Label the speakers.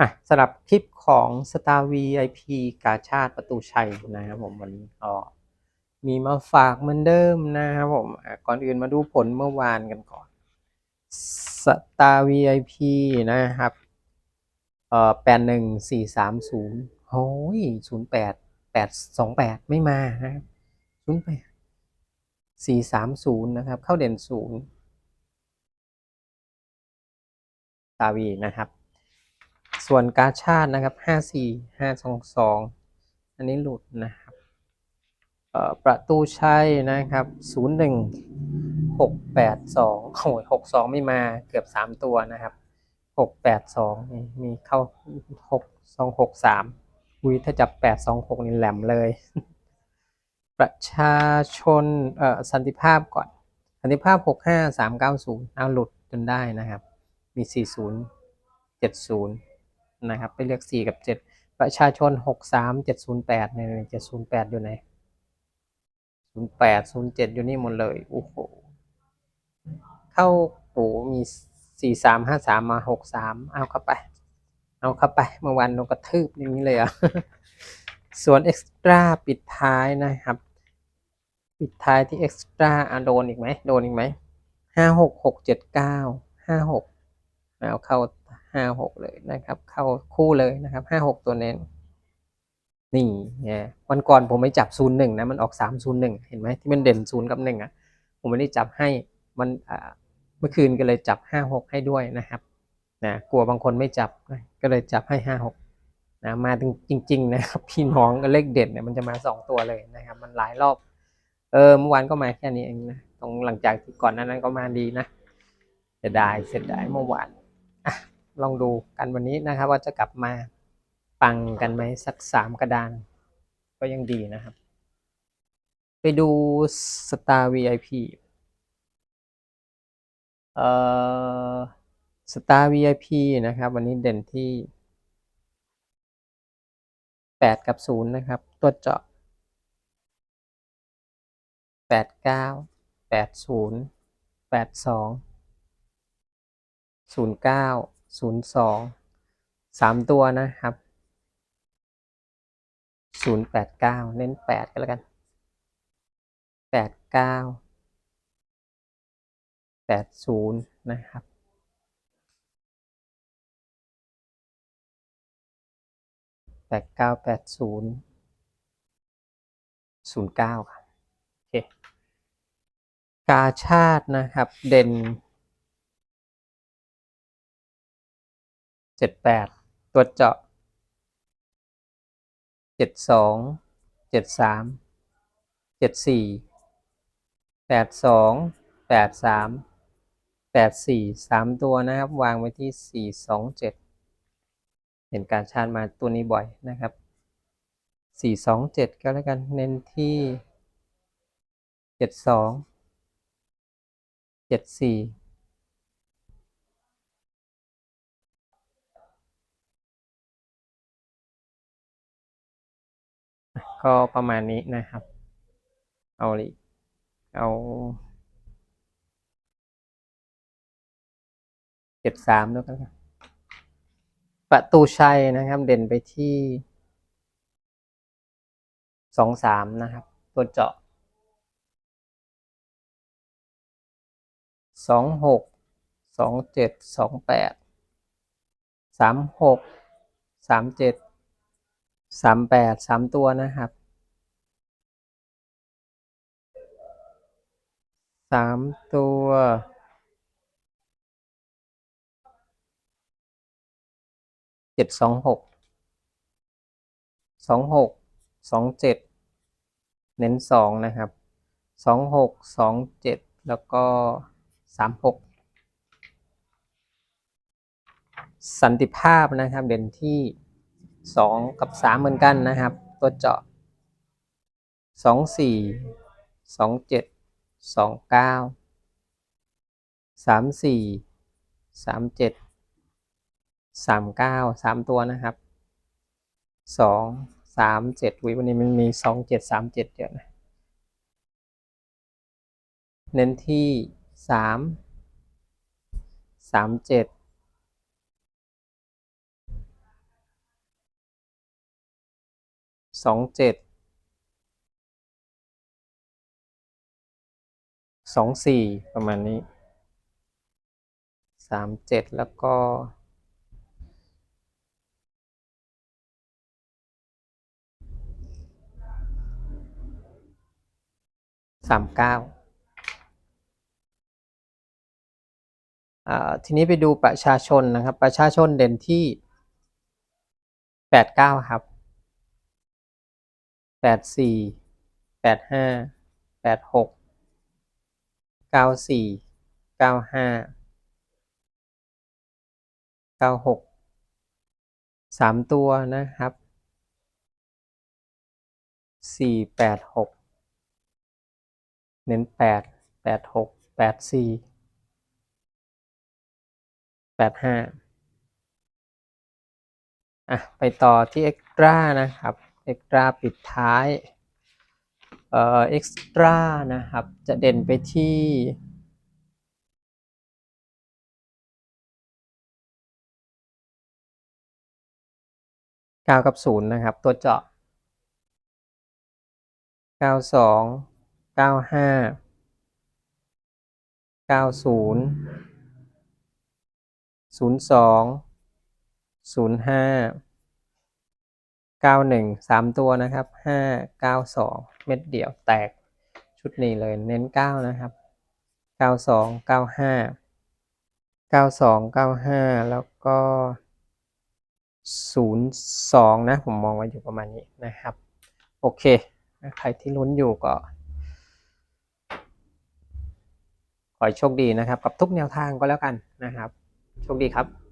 Speaker 1: อะสำหรับคลิปของ Star VIP กาชาติประตูชัยนะครับผมวันนี้ก็มีมาฝากเหมือนเดิมนะครับผมก่อนอื่นมาดูผลเมื่อวานกันก่อน Star VIP นะครับเอ่อแปดหนึ่งสี่สามศูนย์โอ้ยศูนย์แปดแปดสองแปดไม่มานะครับศูนย์แปดสี่สามศูนย์นะครับ เข้าเด่นศูนย์ตาวีนะครับ ส่วนกาชาตินะครับห้าสี่ห้าสองสองอันนี้หลุดนะครับประตูชัยนะครับศูนย์หนึ่งหกแปดสองโอ้ยหกสองไม่มาเกือบสามตัวนะครับหกแปดสองมีเข้าหกสองหกสามอุ้ยถ้าจับแปดสองหกนี่แหลมเลย ประชาชนเอ่อสันติภาพก่อนสันติภาพหกห้าสามเก้าศูนย์เอาหลุดจนได้นะครับ มีสี่ศูนย์เจ็ดศูนย์ นะครับ ไปเลือก 4 กับ 7 ประชาชน 63 708ใน708 อยู่ไหน 08 07 อยู่นี่หมดเลยโอ้โหเข้าโอ้มี 43 53 มา 63 เอาเข้าไป เอาเข้าไป เมื่อวานนกระทืบอย่างนี้เลยอะส่วนเอ็กซ์ตร้าปิดท้ายนะครับ ปิดท้ายที่เอ็กซ์ตร้าอะโดนอีกไหมโดนอีกไหม5 6 6 7 9 5 6เอาเข้า ห้าหกเลยนะครับ เข้าคู่เลยนะครับห้าหกตัวเน้นนี่ไงวันก่อนผมไม่จับศูนย์หนึ่งนะมันออกสามศูนย์หนึ่งเห็นไหมที่มันเด่นศูนย์กับหนึ่งอะผมไม่ได้จับให้มันเมื่อคืนก็เลยจับห้าหกให้ด้วยนะครับนะกลัวบางคนไม่จับนะก็เลยจับให้ห้าหกนะมาจริง ๆ นะครับพี่น้องเลขเด่นเนี่ยมันจะมาสองตัวเลยนะครับ มันหลายรอบ เออเมื่อวานก็มาแค่นี้เองนะตรงหลังจากที่ก่อนนั้นก็มาดีนะเสียดายเสียดายเมื่อวาน ลองดูกันวันนี้นะครับ ว่าจะกลับมาปังกันไหมสักสามกระดาน ก็ยังดีนะครับ ไปดู Star VIP เอ่อ Star VIP นะครับ วันนี้เด่นที่แปดกับศูนย์นะครับ ตัวเจาะแปดเก้าแปดศูนย์แปดสองศูนย์เก้า ศูนย์สองสามตัวนะครับศูนย์แปดเก้าเน้นแปดกันแล้วกันแปดเก้าแปดศูนย์นะครับแปดเก้าแปดศูนย์ศูนย์เก้าครับโอเคกาชาตินะครับ เด่น เจ็ดแปดตัวเจาะเจ็ดสองเจ็ดสามเจ็ดสี่แปดสองแปดสามแปดสี่สามตัวนะครับ วางไว้ที่สี่สองเจ็ดเห็นการชาร์จมาตัวนี้บ่อยนะครับสี่สองเจ็ดก็แล้วกันเน้นที่เจ็ดสองเจ็ดสี่ ก็ประมาณนี้นะครับ เอาลยเอาเจ็ดสามแล้วกันครับประตูชัยนะครับ เด่นไปที่สองสามนะครับ ตัวเจาะสองหกสองเจ็ดสองแปดสามหกสามเจ็ด สามแปดสามตัวนะครับสามตัวเจ็ดสองหกสองหกสองเจ็ดเน้นสองนะครับสองหกสองเจ็ดแล้วก็สามหกสันติภาพนะครับเด่นที่ สองกับสามเหมือนกันนะครับ ตัวเจาะสองสี่สองเจ็ดสองเก้าสามสี่สามเจ็ดสามเก้าสามตัวนะครับสองสามเจ็ดวิวันนี้มันมีสองเจ็ดสามเจ็ดเยอะนะ เน้นที่สามสามเจ็ด สองเจ็ดสองสี่ประมาณนี้สามเจ็ดแล้วก็สามเก้าทีนี้ไปดูประชาชนนะครับ ประชาชนเด่นที่แปดเก้าครับ แปดสี่แปดห้าแปดหกเก้าสี่เก้าห้าเก้าหกสามตัวนะครับสี่แปดหกเน้นแปดแปดหกแปดสี่แปดห้าอะ ไปต่อที่เอ็กตร้านะครับ เอ็กตราปิดท้ายเอ่อเอ็กตร้านะครับ จะเด่นไปที่เก้ากับศูนย์นะครับ ตัวเจาะเก้าสองเก้าห้าเก้าศูนย์ศูนย์สองศูนย์ห้า เก้าหนึ่งสามตัวนะครับห้าเก้าสองเม็ดเดี่ยวแตกชุดนี้เลยเน้นเก้านะครับเก้าสองเก้าห้าเก้าสองเก้าห้าแล้วก็ศูนย์สองนะ ผมมองไว้อยู่ประมาณนี้นะครับ โอเค ใครที่ลุ้นอยู่ก็ ขอให้โชคดีนะครับ กับทุกแนวทางก็แล้วกันนะครับ โชคดีครับ